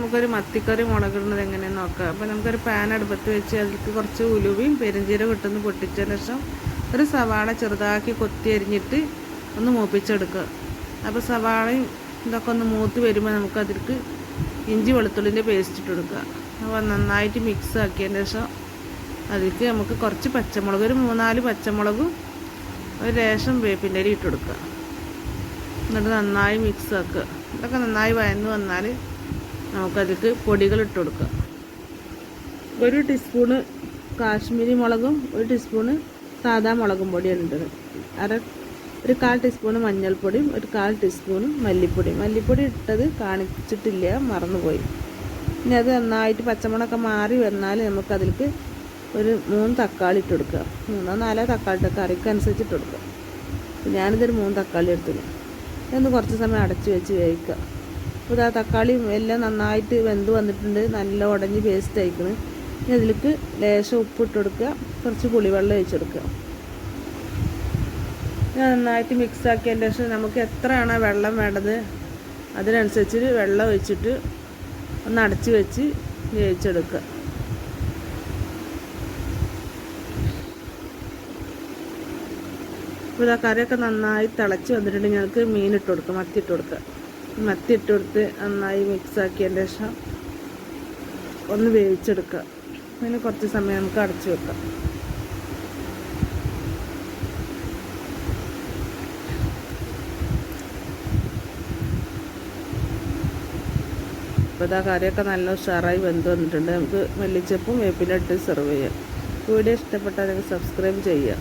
നമുക്കൊരു മത്തിക്കറി മുളകിടുന്നത് എങ്ങനെയാണെന്ന് നോക്കാം. അപ്പോൾ നമുക്കൊരു പാൻ അടുപ്പത്ത് വെച്ച് അതിലേക്ക് കുറച്ച് ഉലുവയും പെരിഞ്ചീരകം ഇട്ടൊന്ന് പൊട്ടിച്ചതിന് ശേഷം ഒരു സവാള ചെറുതാക്കി കൊത്തി അരിഞ്ഞിട്ട് ഒന്ന് മൂപ്പിച്ചെടുക്കുക. അപ്പോൾ സവാളയും ഇതൊക്കെ ഒന്ന് മൂത്ത് വരുമ്പോൾ നമുക്ക് അതിലേക്ക് ഇഞ്ചി വെളുത്തുള്ളിന്റെ പേസ്റ്റ് ഇട്ട് കൊടുക്കുക. അപ്പോൾ നന്നായിട്ട് മിക്സ് ആക്കിയതിന് ശേഷം അതിലേക്ക് നമുക്ക് കുറച്ച് പച്ചമുളക് ഒരു മൂന്നാൽ പച്ചമുളകും ഒരു രേഷം വേപ്പിന്റെ അരി ഇട്ട് കൊടുക്കുക. എന്നിട്ട് നന്നായി മിക്സ് ആക്കുക. ഇതൊക്കെ നന്നായി വയന്ന് വന്നാൽ നമുക്കതിലേക്ക് പൊടികൾ ഇട്ട് കൊടുക്കുക. ഒരു ടീസ്പൂണ് കാശ്മീരി മുളകും ഒരു ടീസ്പൂണ് സാധാ മുളകും പൊടിയാണ് ഇട്ടത്. അര ഒരു കാൽ ടീസ്പൂണ് മഞ്ഞൾപ്പൊടിയും ഒരു കാൽ ടീസ്പൂണ് മല്ലിപ്പൊടിയും. മല്ലിപ്പൊടി ഇട്ടത് കാണിച്ചിട്ടില്ല മറന്നുപോയി. ഇനി അത് നന്നായിട്ട് പച്ചമുളകൊക്കെ മാറി വന്നാൽ നമുക്കതിലേക്ക് ഒരു മൂന്ന് തക്കാളി ഇട്ട് കൊടുക്കുക. മൂന്നോ നാലോ തക്കാളി കറിക്ക് അനുസരിച്ച് ഇട്ട് കൊടുക്കുക. ഞാനിതൊരു മൂന്ന് തക്കാളി എടുത്തില്ല ഇതൊന്ന് കുറച്ച് സമയം അടച്ച് വെച്ച് വേവിക്കുക. അപ്പോൾ ഇതാ തക്കാളിയും എല്ലാം നന്നായിട്ട് വെന്ത് വന്നിട്ടുണ്ട്. നല്ല ഉടഞ്ഞ് പേസ്റ്റ് ആയിക്കണ്. ഇനി അതിലേക്ക് ലേശം ഉപ്പിട്ട് കൊടുക്കുക. കുറച്ച് പുളിവെള്ളം ഒഴിച്ചെടുക്കുക നന്നായിട്ട് മിക്സ് ആക്കിയതിന് ശേഷം നമുക്ക് എത്രയാണോ വെള്ളം വേണ്ടത് അതിനനുസരിച്ച് വെള്ളം ഒഴിച്ചിട്ട് ഒന്ന് അടച്ച് വെച്ച് വേവിച്ചെടുക്കുക. അപ്പോൾ ഇതാ കറിയൊക്കെ നന്നായി തിളച്ച് വന്നിട്ടുണ്ട്. ഞങ്ങൾക്ക് മീൻ ഇട്ട് കൊടുക്കുക മത്തി ഇട്ട് കൊടുക്കുക. മത്തി ഇട്ട് കൊടുത്ത് നന്നായി മിക്സ് ആക്കിയതിന്റെ ശേഷം ഒന്ന് വേവിച്ചെടുക്കുക. അതിന് കുറച്ച് സമയം നമുക്ക് അടച്ചു വെക്കാം. അപ്പോൾ ഇതാ കറിയൊക്കെ നല്ല ഉഷാറായി വെന്ത് വന്നിട്ടുണ്ട്. നമുക്ക് മല്ലിച്ചപ്പും വേപ്പിലിട്ട് സെർവ് ചെയ്യാം. വീഡിയോ ഇഷ്ടപ്പെട്ടാൽ നിങ്ങൾക്ക് സബ്സ്ക്രൈബ് ചെയ്യുക.